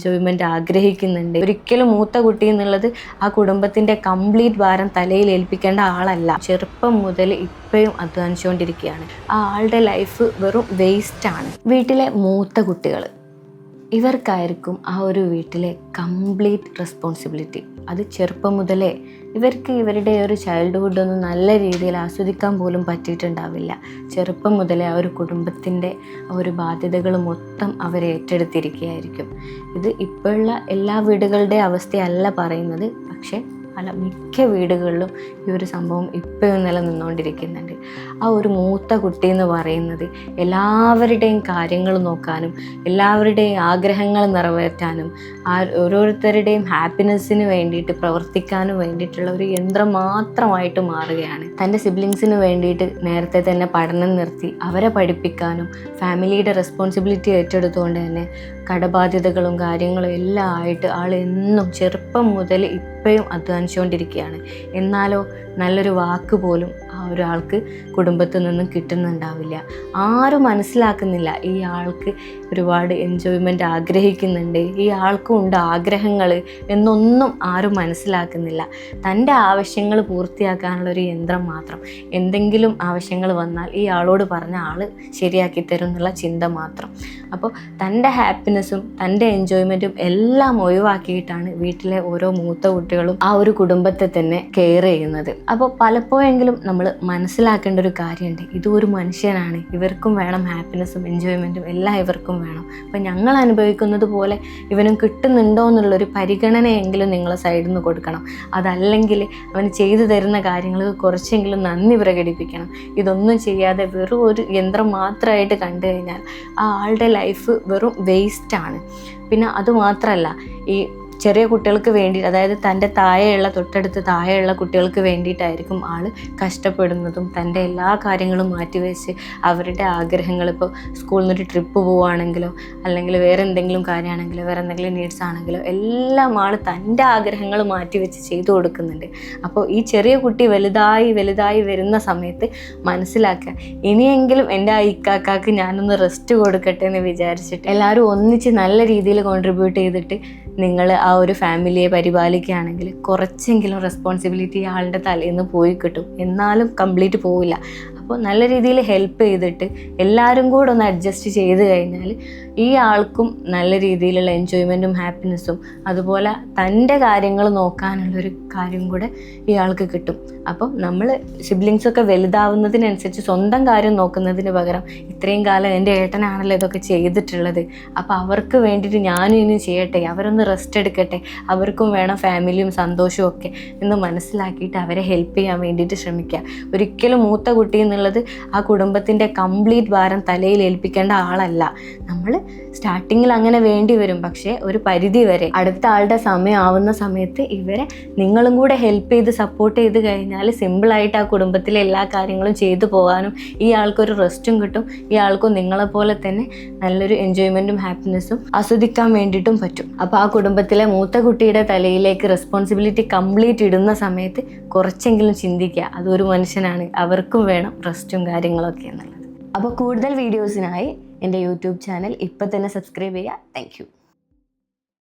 Enjoyment ആഗ്രഹിക്കുന്നുണ്ട്. ഒരിക്കലും മൂത്ത കുട്ടി എന്നുള്ളത് ആ കുടുംബത്തിന്റെ കംപ്ലീറ്റ് ഭാരം തലയിൽ ഏൽപ്പിക്കേണ്ട ആളല്ല. ചെറുപ്പം മുതൽ ഇപ്പോഴും അധ്വാനിച്ചുകൊണ്ടിരിക്കുകയാണ്. ആ ആളുടെ ലൈഫ് വെറും വേസ്റ്റാണ് വീട്ടിലെ മൂത്ത കുട്ടികൾ ഇവർക്കായിരിക്കും ആ ഒരു വീട്ടിലെ കംപ്ലീറ്റ് റെസ്പോൺസിബിലിറ്റി അത് ചെറുപ്പം മുതലേ ഇവർക്ക് ഇവരുടെ ഒരു ചൈൽഡ്ഹുഡ് ഒന്നും നല്ല രീതിയിൽ ആസ്വദിക്കാൻ പോലും പറ്റിയിട്ടുണ്ടാവില്ല. ചെറുപ്പം മുതലേ ആ ഒരു കുടുംബത്തിന്റെ ആ ഒരു ബാധ്യതകൾ മൊത്തം അവരെ ഏറ്റെടുത്തിരിക്കുകയായിരിക്കും. ഇത് ഇപ്പോഴുള്ള എല്ലാ വീടുകളുടെ അവസ്ഥയല്ല പറയുന്നത്. പക്ഷേ പല മിക്ക വീടുകളിലും ഈ ഒരു സംഭവം ഇപ്പോഴും നിലനിന്നുകൊണ്ടിരിക്കുന്നുണ്ട്. ആ ഒരു മൂത്ത കുട്ടി എന്ന് പറയുന്നത് എല്ലാവരുടെയും കാര്യങ്ങൾ നോക്കാനും എല്ലാവരുടെയും ആഗ്രഹങ്ങൾ നിറവേറ്റാനും ആ ഓരോരുത്തരുടെയും ഹാപ്പിനെസ്സിന് വേണ്ടിയിട്ട് പ്രവർത്തിക്കാനും വേണ്ടിയിട്ടുള്ള ഒരു യന്ത്രം മാത്രമായിട്ട് മാറുകയാണ്. തന്റെ സിബ്ലിങ്സിന് വേണ്ടിയിട്ട് നേരത്തെ തന്നെ പഠനം നിർത്തി അവരെ പഠിപ്പിക്കാനും ഫാമിലിയുടെ റെസ്പോൺസിബിലിറ്റി ഏറ്റെടുത്തുകൊണ്ട് തന്നെ കടബാധ്യതകളും കാര്യങ്ങളും എല്ലാം ആയിട്ട് ആൾ എന്നും ചെറുപ്പം മുതൽ ഇപ്പോഴും അധ്വാനിച്ചുകൊണ്ടിരിക്കുകയാണ്. എന്നാലോ നല്ലൊരു വാക്ക് പോലും ഒരാൾക്ക് കുടുംബത്തിൽ നിന്നും കിട്ടുന്നുണ്ടാവില്ല. ആരും മനസ്സിലാക്കുന്നില്ല. ഈ ആൾക്ക് ഒരുപാട് എൻജോയ്മെന്റ് ആഗ്രഹിക്കുന്നുണ്ട്. ഈ ആൾക്കും ഉണ്ട് ആഗ്രഹങ്ങൾ എന്നൊന്നും ആരും മനസ്സിലാക്കുന്നില്ല. തന്റെ ആവശ്യങ്ങൾ പൂർത്തിയാക്കാനുള്ള ഒരു യന്ത്രം മാത്രം. എന്തെങ്കിലും ആവശ്യങ്ങൾ വന്നാൽ ഈ ആളോട് പറഞ്ഞ ആൾ ശരിയാക്കി തരും എന്നുള്ള ചിന്ത മാത്രം. അപ്പോൾ തന്റെ ഹാപ്പിനെസ്സും തന്റെ എൻജോയ്മെന്റും എല്ലാം ഒഴിവാക്കിയിട്ടാണ് വീട്ടിലെ ഓരോ മൂത്ത കുട്ടികളും ആ ഒരു കുടുംബത്തെ തന്നെ കെയർ ചെയ്യുന്നത്. അപ്പോൾ പലപ്പോഴെങ്കിലും നമ്മൾ മനസ്സിലാക്കേണ്ട ഒരു കാര്യമുണ്ട്. ഇതും ഒരു മനുഷ്യനാണ്. ഇവർക്കും വേണം ഹാപ്പിനെസ്സും എൻജോയ്മെന്റും എല്ലാം ഇവർക്കും വേണം. അപ്പം ഞങ്ങൾ അനുഭവിക്കുന്നത് പോലെ ഇവനും കിട്ടുന്നുണ്ടോ എന്നുള്ളൊരു പരിഗണനയെങ്കിലും നിങ്ങൾ സൈഡിൽ നിന്ന് കൊടുക്കണം. അതല്ലെങ്കിൽ അവന് ചെയ്തു തരുന്ന കാര്യങ്ങൾക്ക് കുറച്ചെങ്കിലും നന്ദി പ്രകടിപ്പിക്കണം. ഇതൊന്നും ചെയ്യാതെ വെറും ഒരു യന്ത്രം മാത്രമായിട്ട് കണ്ടു കഴിഞ്ഞാൽ ആ ആളുടെ ലൈഫ് വെറും വേസ്റ്റാണ് പിന്നെ അതുമാത്രമല്ല ഈ ചെറിയ കുട്ടികൾക്ക് വേണ്ടി അതായത് തന്റെ താഴെയുള്ള തൊട്ടടുത്ത് താഴെയുള്ള കുട്ടികൾക്ക് വേണ്ടിയിട്ടായിരിക്കും ആൾ കഷ്ടപ്പെടുന്നതും തന്റെ എല്ലാ കാര്യങ്ങളും മാറ്റിവെച്ച് അവരുടെ ആഗ്രഹങ്ങൾ ഇപ്പോൾ സ്കൂളിൽ നിന്നൊരു ട്രിപ്പ് പോവുകയാണെങ്കിലോ അല്ലെങ്കിൽ വേറെ എന്തെങ്കിലും കാര്യമാണെങ്കിലോ വേറെ എന്തെങ്കിലും നീഡ്സ് ആണെങ്കിലോ എല്ലാം ആൾ തന്റെ ആഗ്രഹങ്ങൾ മാറ്റിവെച്ച് ചെയ്തു കൊടുക്കുന്നുണ്ട്. അപ്പോൾ ഈ ചെറിയ കുട്ടി വലുതായി വലുതായി വരുന്ന സമയത്ത് മനസ്സിലാക്കുക ഇനിയെങ്കിലും എന്റെ ആ ഇക്കാക്കാക്ക് ഞാനൊന്ന് റെസ്റ്റ് കൊടുക്കട്ടെ എന്ന് വിചാരിച്ചിട്ട് എല്ലാവരും ഒന്നിച്ച് നല്ല രീതിയിൽ കോൺട്രിബ്യൂട്ട് ചെയ്തിട്ട് നിങ്ങൾ ആ ഒരു ഫാമിലിയെ പരിപാലിക്കുകയാണെങ്കിൽ കുറച്ചെങ്കിലും റെസ്പോൺസിബിലിറ്റി ആളുടെ തലേന്ന് പോയി കിട്ടും. എന്നാലും കംപ്ലീറ്റ് പോവില്ല. അപ്പോൾ നല്ല രീതിയിൽ ഹെൽപ്പ് ചെയ്തിട്ട് എല്ലാവരും കൂടെ ഒന്ന് അഡ്ജസ്റ്റ് ചെയ്ത് കഴിഞ്ഞാൽ ഈ ആൾക്കും നല്ല രീതിയിലുള്ള എൻജോയ്മെന്റും ഹാപ്പിനെസ്സും അതുപോലെ തന്റെ കാര്യങ്ങൾ നോക്കാനുള്ളൊരു കാര്യം കൂടെ ഈ ആൾക്ക് കിട്ടും. അപ്പം നമ്മൾ സിബ്ലിങ്സൊക്കെ വലുതാവുന്നതിനനുസരിച്ച് സ്വന്തം കാര്യം നോക്കുന്നതിന് പകരം ഇത്രയും കാലം എന്റെ ഏട്ടനാണല്ലോ ഇതൊക്കെ ചെയ്തിട്ടുള്ളത്. അപ്പോൾ അവർക്ക് വേണ്ടിയിട്ട് ഞാനും ഇനി ചെയ്യട്ടെ അവരൊന്ന് റെസ്റ്റ് എടുക്കട്ടെ അവർക്കും വേണം ഫാമിലിയും സന്തോഷവും ഒക്കെ എന്ന് മനസ്സിലാക്കിയിട്ട് അവരെ ഹെൽപ്പ് ചെയ്യാൻ വേണ്ടിയിട്ട് ശ്രമിക്കുക. ഒരിക്കലും മൂത്ത കുട്ടി എന്നുള്ളത് ആ കുടുംബത്തിന്റെ കംപ്ലീറ്റ് ഭാരം തലയിൽ ഏൽപ്പിക്കേണ്ട ആളല്ല. നമ്മൾ സ്റ്റാർട്ടിങ്ങിൽ അങ്ങനെ വേണ്ടി വരും. പക്ഷേ ഒരു പരിധി വരെ അടുത്ത ആളുടെ സമയം ആവുന്ന സമയത്ത് ഇവരെ നിങ്ങളും കൂടെ ഹെൽപ്പ് ചെയ്ത് സപ്പോർട്ട് ചെയ്ത് കഴിഞ്ഞാൽ സിമ്പിളായിട്ട് ആ കുടുംബത്തിലെ എല്ലാ കാര്യങ്ങളും ചെയ്തു പോകാനും ഈ ആൾക്കൊരു റെസ്റ്റും കിട്ടും. ഈ ആൾക്കും നിങ്ങളെപ്പോലെ തന്നെ നല്ലൊരു എൻജോയ്മെന്റും ഹാപ്പിനെസ്സും ആസ്വദിക്കാൻ വേണ്ടിയിട്ടും പറ്റും. അപ്പോൾ ആ കുടുംബത്തിലെ മൂത്ത കുട്ടിയുടെ തലയിലേക്ക് റെസ്പോൺസിബിലിറ്റി കംപ്ലീറ്റ് ഇടുന്ന സമയത്ത് കുറച്ചെങ്കിലും ചിന്തിക്കുക. അതൊരു മനുഷ്യനാണ്. അവർക്കും വേണം റെസ്റ്റും കാര്യങ്ങളൊക്കെ എന്നുള്ളത്. അപ്പോൾ കൂടുതൽ വീഡിയോസിനായി എന്റെ യൂട്യൂബ് ചാനൽ ഇപ്പം തന്നെ സബ്സ്ക്രൈബ് ചെയ്യുക. താങ്ക്